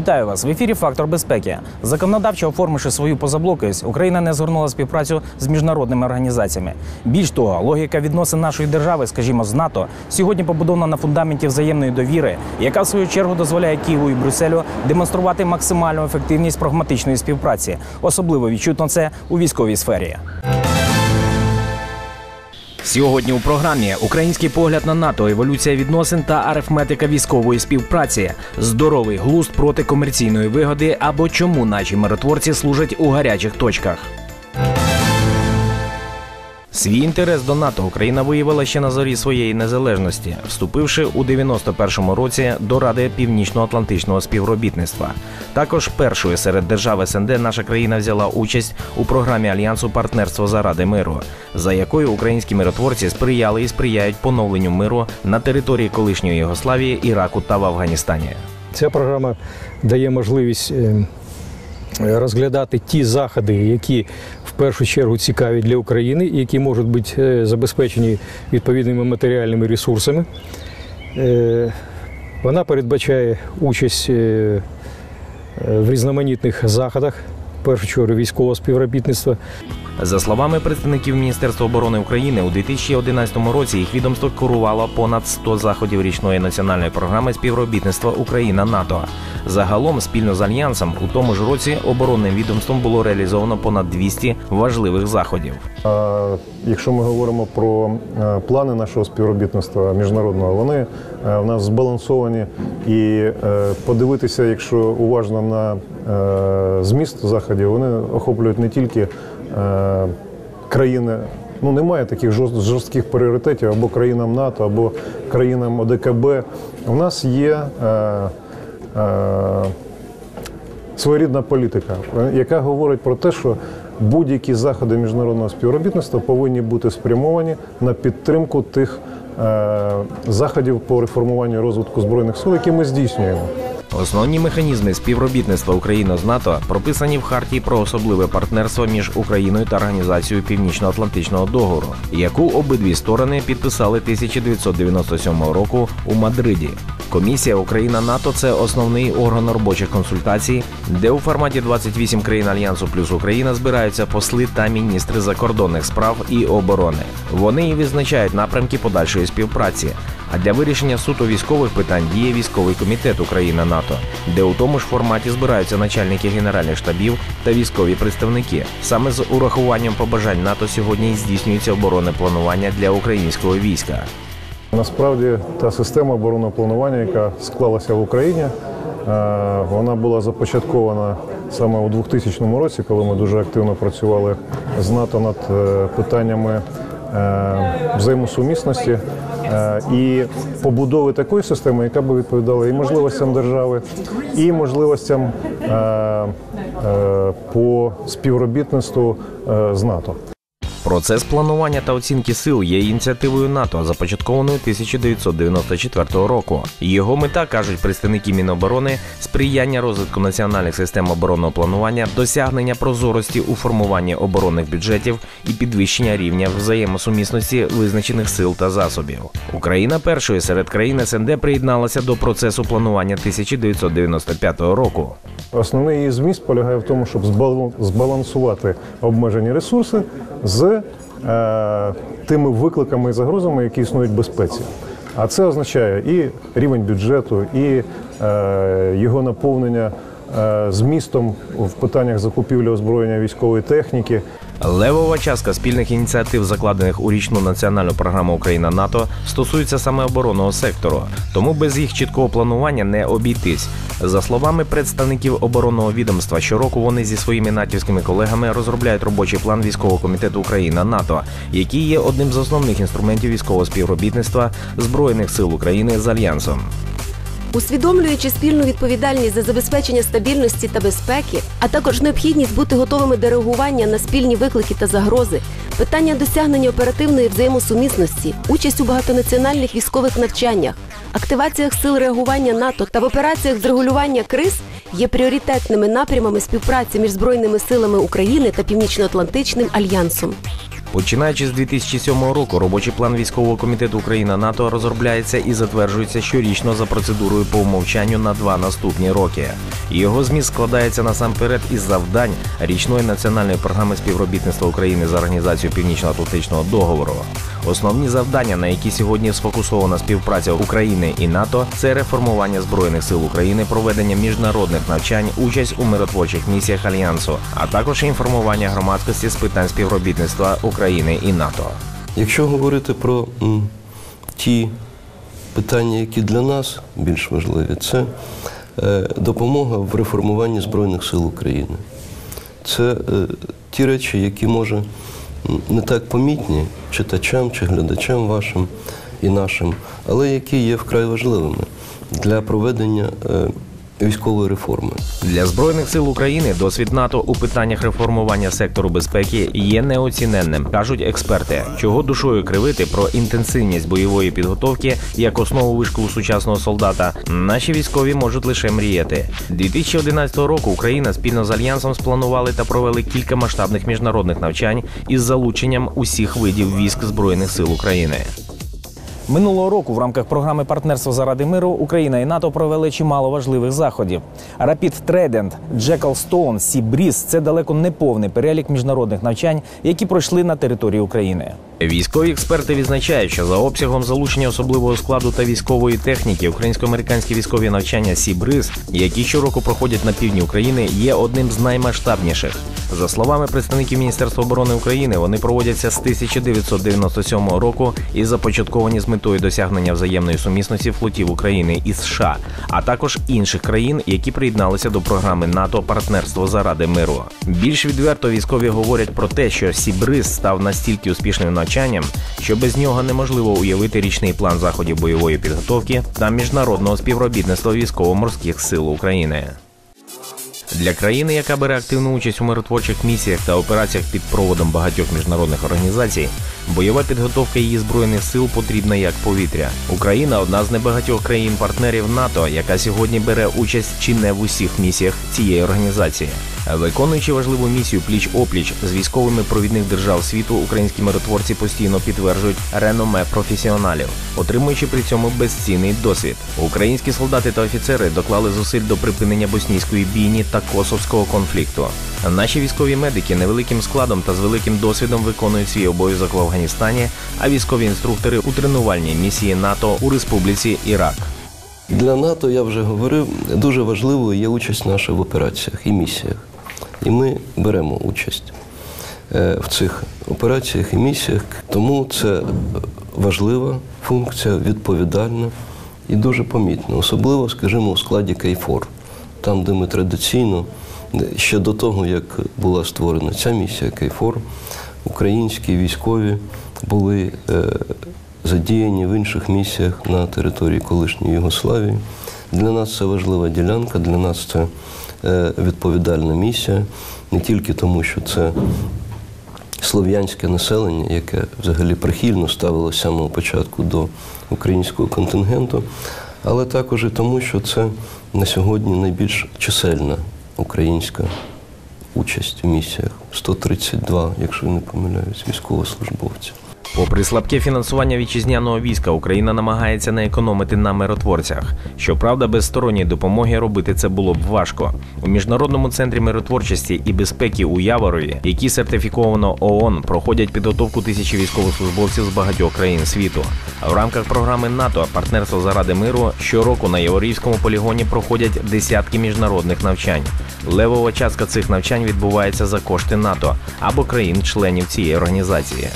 Вітаю вас в ефірі Фактор безпеки. Законодавчо оформивши свою позаблокість, Україна не згорнула співпрацю з міжнародними організаціями. Більш того, логіка відносин нашої держави, скажімо, з НАТО, сьогодні побудована на фундаменті взаємної довіри, яка в свою чергу дозволяє Києву і Брюсселю демонструвати максимальну ефективність прагматичної співпраці. Особливо відчутно це у військовій сфері. Сьогодні у програмі український погляд на НАТО, еволюція відносин та арифметика військової співпраці, здоровий глузд проти комерційної вигоди або чому наші миротворці служать у гарячих точках. Свій інтерес до НАТО Україна виявила ще на зорі своєї незалежності, вступивши у 91-му році до Ради Північно-Атлантичного співробітництва. Також першою серед держав СНД наша країна взяла участь у програмі Альянсу партнерство заради миру, за якою українські миротворці сприяли і сприяють поновленню миру на території колишньої Єгославії, Іраку та в Афганістані. Ця програма дає можливість е, розглядати ті заходи, які в першу чергу цікаві для України які можуть бути е, забезпечені відповідними матеріальними ресурсами. Е, Вона передбачає участь е, е, в різноманітних заходах, в першу чергу військового співробітництва. За словами представників Міністерства оборони України, у 2011 році їх відомство курувало понад 100 заходів річної національної програми співробітництва Україна НАТО. Загалом, спільно з альянсом, у тому ж році оборонним відомством було реалізовано понад 200 важливих заходів. Якщо ми говоримо про е, плани нашого співробітництва міжнародного, вони е, в нас збалансовані. І е, подивитися, якщо уважно на зміст заходів, вони охоплюють не тільки країни. Ну, немає таких жорст- жорстких пріоритетів або країнам НАТО, або країнам ОДКБ. У нас є своєрідна політика, е, яка говорить про те, що будь-які заходи міжнародного співробітництва повинні бути спрямовані на підтримку тих е, заходів по реформуванню розвитку збройних сил, які ми здійснюємо. Основні механізми співробітництва України з НАТО прописані в хартії про особливе партнерство між Україною та Організацією Північно-Атлантичного договору, яку обидві сторони підписали 1997 року у Мадриді. Комісія Україна НАТО це основний орган робочих консультацій, де у форматі 28 країн альянсу плюс Україна збираються посли та міністри закордонних справ і оборони. Вони і визначають напрямки подальшої співпраці. А для вирішення суто військових питань діє військовий комітет Україна НАТО, де у тому ж форматі збираються начальники генеральних штабів та військові представники. Саме з урахуванням побажань НАТО сьогодні здійснюється оборонне планування для українського війська. Насправді та система оборонного планування, яка склалася в Україні, е, вона була започаткована саме у 2000 році, коли ми дуже активно працювали з НАТО над е, питаннями е, взаємосумісності і побудови такої системи, яка би відповідала і можливостям держави, і можливостям по співробітництву з НАТО. Процес планування та оцінки сил є ініціативою НАТО, започаткованою 1994 року. Його мета кажуть представники Міноборони сприяння розвитку національних систем оборонного планування, досягнення прозорості у формуванні оборонних бюджетів і підвищення рівня взаємосумісності визначених сил та засобів. Україна першою серед країн СНД приєдналася до процесу планування 1995 року. Основний її зміст полягає в тому, щоб збал- збалансувати обмежені ресурси з е, тими викликами і загрозами, які існують в безпеці. А це означає і рівень бюджету, і е, його наповнення е, змістом в питаннях закупівлі озброєння військової техніки. Левова частка спільних ініціатив, закладених у річну національну програму Україна НАТО, стосується саме оборонного сектору, тому без їх чіткого планування не обійтись. За словами представників оборонного відомства, щороку вони зі своїми натівськими колегами розробляють робочий план військового комітету Україна НАТО, який є одним з основних інструментів військового співробітництва збройних сил України з альянсом. Усвідомлюючи спільну відповідальність за забезпечення стабільності та безпеки, а також необхідність бути готовими до реагування на спільні виклики та загрози, питання досягнення оперативної взаємосумісності, участь у багатонаціональних військових навчаннях, активаціях сил реагування НАТО та в операціях з регулювання криз є пріоритетними напрямами співпраці між збройними силами України та Північно-Атлантичним альянсом. Починаючи з 2007 року, робочий план військового комітету Україна НАТО розробляється і затверджується щорічно за процедурою по умовчанню на два наступні роки. Його зміст складається насамперед із завдань річної національної програми співробітництва України з організацією Північно-Атлантичного договору. Основні завдання, на які сьогодні сфокусована співпраця України і НАТО, це реформування збройних сил України, проведення міжнародних навчань, участь у миротворчих місіях альянсу, а також інформування громадськості з питань співробітництва України і НАТО. Якщо говорити про ті питання, які для нас більш важливі, це е, допомога в реформуванні Збройних сил України. Це е, ті речі, які може не так помітні читачам чи глядачам вашим і нашим, але які є вкрай важливими для проведення е, військової реформи. Для збройних сил України досвід НАТО у питаннях реформування сектору безпеки є неоціненним, кажуть експерти. Чого душою кривити про інтенсивність бойової підготовки як основу вишколу сучасного солдата. Наші військові можуть лише мріяти. 2011 року Україна спільно з альянсом спланували та провели кілька масштабних міжнародних навчань із залученням усіх видів військ збройних сил України. Минулого року в рамках програми партнерство заради миру Україна і НАТО провели чимало важливих заходів. Trident, Jackal Stone, Sea Breeze – це далеко не повний перелік міжнародних навчань, які пройшли на території України. Військові експерти відзначають, що за обсягом залучення особливого складу та військової техніки українсько-американські військові навчання Сібриз, які щороку проходять на півдні України, є одним з наймасштабніших. За словами представників Міністерства оборони України, вони проводяться з 1997 року і започатковані з метою досягнення взаємної сумісності флотів України і США, а також інших країн, які приєдналися до програми НАТО Партнерство заради миру. Більш відверто військові говорять про те, що Сібриз став настільки успішним навчанням, що без нього неможливо уявити річний план заходів бойової підготовки та міжнародного співробітництва військово-морських сил України. Для країни, яка бере активну участь у миротворчих місіях та операціях під проводом багатьох міжнародних організацій, бойова підготовка її збройних сил потрібна як повітря. Україна одна з небагатьох країн-партнерів НАТО, яка сьогодні бере участь чи не в усіх місіях цієї організації. Виконуючи важливу місію пліч опліч з військовими провідних держав світу, українські миротворці постійно підтверджують реноме професіоналів, отримуючи при цьому безцінний досвід. Українські солдати та офіцери доклали зусиль до припинення боснійської бійні та косовського конфлікту. Наші військові медики невеликим складом та з великим досвідом виконують свій обов'язок в Афганістані, а військові інструктори у тренувальній місії НАТО у Республіці Ірак. Для НАТО, я вже говорив, дуже важливою є участь наша в операціях і місіях. І ми беремо участь е, в цих операціях і місіях. Тому це важлива функція, відповідальна і дуже помітна. Особливо, скажімо, у складі Кейфор, там, де ми традиційно, ще до того, як була створена ця місія Кейфор, українські військові були е, задіяні в інших місіях на території колишньої Югославії. Для нас це важлива ділянка, для нас це е, відповідальна місія, не тільки тому, що це слов'янське населення, яке взагалі прихильно ставилося з самого початку до українського контингенту, але також і тому, що це на сьогодні найбільш чисельна українська участь у місіях 132, якщо не помиляюсь, військовослужбовців. Попри слабке фінансування вітчизняного війська, Україна намагається не економити на миротворцях. Щоправда, без сторонньої допомоги робити це було б важко. У міжнародному центрі миротворчості і безпеки у Яворові, які сертифіковано ООН, проходять підготовку тисячі військовослужбовців з багатьох країн світу. В рамках програми НАТО Партнерство заради миру щороку на Яворівському полігоні проходять десятки міжнародних навчань. Левова частка цих навчань відбувається за кошти НАТО або країн-членів цієї організації.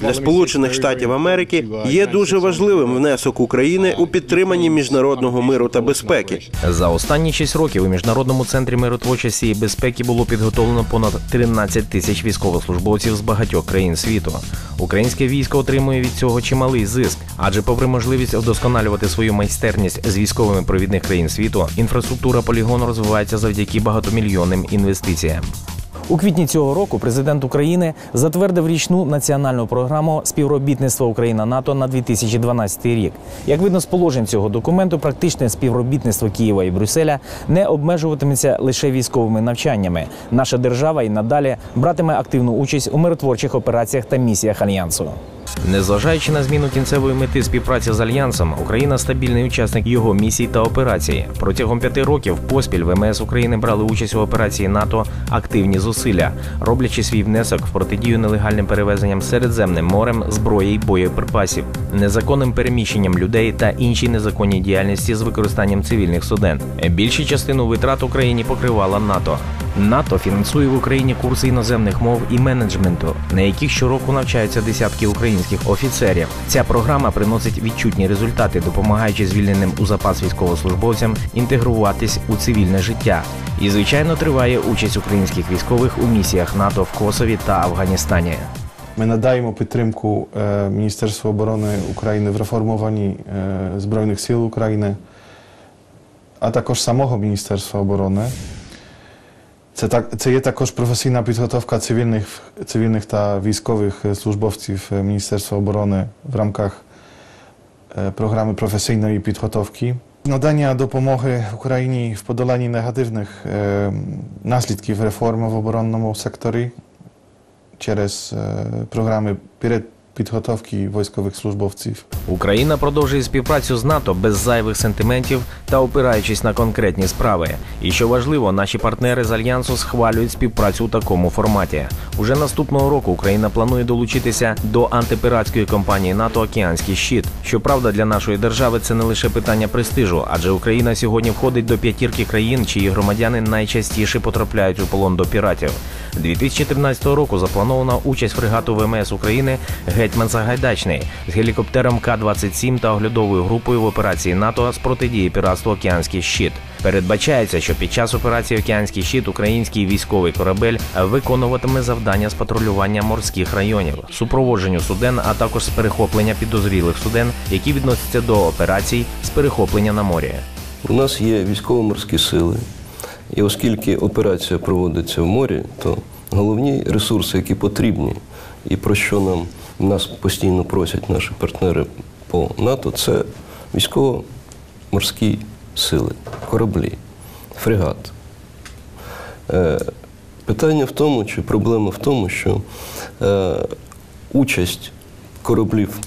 Для Сполучених Штатів Америки є дуже важливим внесок України у підтриманні міжнародного миру та безпеки. За останні 6 років у міжнародному центрі миротворчості і безпеки було підготовлено понад 13 тисяч військовослужбовців з багатьох країн світу. Українське військо отримує від цього чималий зиск, адже, попри можливість вдосконалювати свою майстерність з військовими провідних країн світу, інфраструктура полігону розвивається завдяки багатомільйонним інвестиціям. У квітні цього року президент України затвердив річну національну програму співробітництва Україна НАТО на 2012 рік. Як видно з положень цього документу, практичне співробітництво Києва і Брюсселя не обмежуватиметься лише військовими навчаннями. Наша держава і надалі братиме активну участь у миротворчих операціях та місіях альянсу. Незважаючи на зміну кінцевої мети співпраці з альянсом, Україна стабільний учасник його місій та операцій. Протягом п'яти років поспіль ВМС України брали участь у операції НАТО активні зусилля, роблячи свій внесок в протидію нелегальним перевезенням Середземним морем зброї й боєприпасів, незаконним переміщенням людей та іншій незаконній діяльності з використанням цивільних суден. Більшу частину витрат Україні покривала НАТО. НАТО фінансує в Україні курси іноземних мов і менеджменту, на яких щороку навчаються десятки українських офіцерів. Ця програма приносить відчутні результати, допомагаючи звільненим у запас військовослужбовцям інтегруватись у цивільне життя. І, звичайно, триває участь українських військових у місіях НАТО в Косові та Афганістані. Ми надаємо підтримку е, Міністерству оборони України в реформуванні е, Збройних сил України, а також самого Міністерства оборони. Це, так, це є також професійна підготовка цивільних, цивільних та військових е, службовців е, Міністерства оборони в рамках е, програми професійної підготовки. Надання допомоги Україні в подоланні негативних е, наслідків реформи в оборонному секторі через е, програми підготовки військових службовців. Україна продовжує співпрацю з НАТО без зайвих сентиментів та опираючись на конкретні справи. І що важливо, наші партнери з альянсу схвалюють співпрацю у такому форматі. Уже наступного року Україна планує долучитися до антипиратської компанії НАТО Океанський щит. Щоправда, для нашої держави це не лише питання престижу, адже Україна сьогодні входить до п'ятірки країн, чиї громадяни найчастіше потрапляють у полон до піратів. 2013 року запланована участь фрегату ВМС України Гетьман Сагайдачний з гелікоптером К-27 та оглядовою групою в операції НАТО з протидії піратству Океанський щит. Передбачається, що під час операції Океанський щит український військовий корабель виконуватиме завдання з патрулювання морських районів, супроводженню суден, а також з перехоплення підозрілих суден, які відносяться до операцій з перехоплення на морі. У нас є військово-морські сили, і оскільки операція проводиться в морі, то головні ресурси, які потрібні, і про що нам нас постійно просять наші партнери по НАТО, це військово-морські сили, кораблі, фрегат. Е, питання в тому, чи проблема в тому, що е, участь кораблів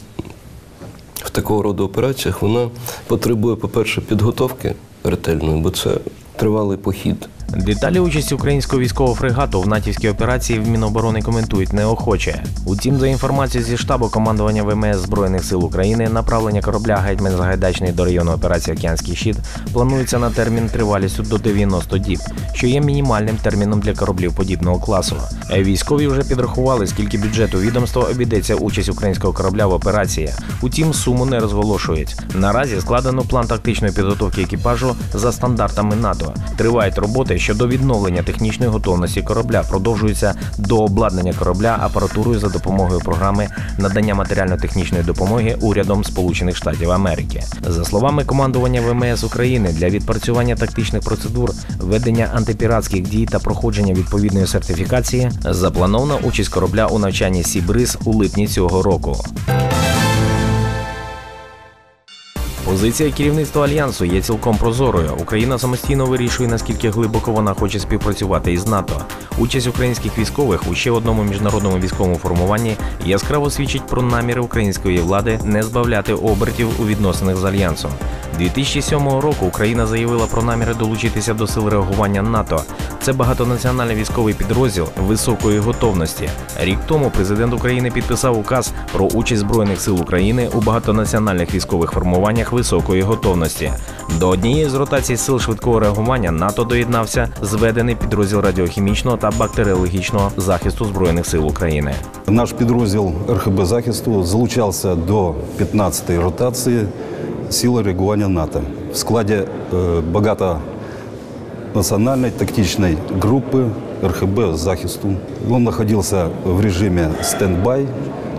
в такого роду операціях вона потребує, по-перше, підготовки ретельної, бо це тривалий похід. Деталі участі українського військового фрегату в натівській операції в Міноборони коментують неохоче. Утім, за інформацією зі штабу командування ВМС Збройних сил України, направлення корабля Гетьман Загайдачний до району операції Океанський щит планується на термін тривалістю до 90 діб, що є мінімальним терміном для кораблів подібного класу. Е, Військові вже підрахували, скільки бюджету відомства обійдеться участь українського корабля в операції. Утім, суму не розголошують. Наразі складено план тактичної підготовки екіпажу за стандартами НАТО. Тривають роботи щодо відновлення технічної готовності корабля, продовжується до обладнання корабля апаратурою за допомогою програми надання матеріально-технічної допомоги урядом Сполучених Штатів Америки. За словами командування ВМС України, для відпрацювання тактичних процедур, ведення антипіратських дій та проходження відповідної сертифікації запланована участь корабля у навчанні Сібриз у липні цього року. Позиція керівництва альянсу є цілком прозорою. Україна самостійно вирішує, наскільки глибоко вона хоче співпрацювати із НАТО. Участь українських військових у ще одному міжнародному військовому формуванні яскраво свідчить про наміри української влади не збавляти обертів у відносинах з альянсом. 2007 року Україна заявила про наміри долучитися до сил реагування НАТО. Це багатонаціональний військовий підрозділ високої готовності. Рік тому президент України підписав указ про участь збройних сил України у багатонаціональних військових формуваннях високої готовності. До однієї з ротацій сил швидкого реагування НАТО доєднався зведений підрозділ радіохімічного та бактеріологічного захисту збройних сил України. Наш підрозділ РХБ захисту залучався до 15-ї ротації сили реагування НАТО в складі е, багатонаціональної тактичної групи РХБ захисту. Він знаходився в режимі стендбай,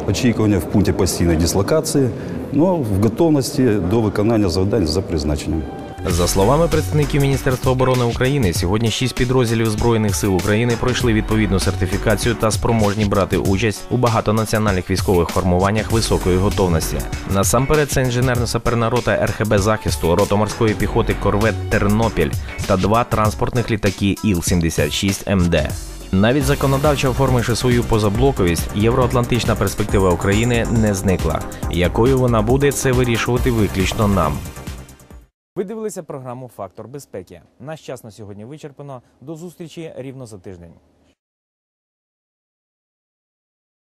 очікування в пункті постійної дислокації, але в готовності до виконання завдань за призначенням. За словами представників Міністерства оборони України, сьогодні шість підрозділів збройних сил України пройшли відповідну сертифікацію та спроможні брати участь у багатонаціональних військових формуваннях високої готовності. Насамперед, це інженерно-саперна рота РХБ захисту, рота морської піхоти Корвет Тернопіль та два транспортних літаки Іл-76 МД. Навіть законодавчо оформивши свою позаблоковість, євроатлантична перспектива України не зникла. Якою вона буде, це вирішувати виключно нам. Ви дивилися програму Фактор безпеки. Наш час на сьогодні вичерпано. До зустрічі рівно за тиждень.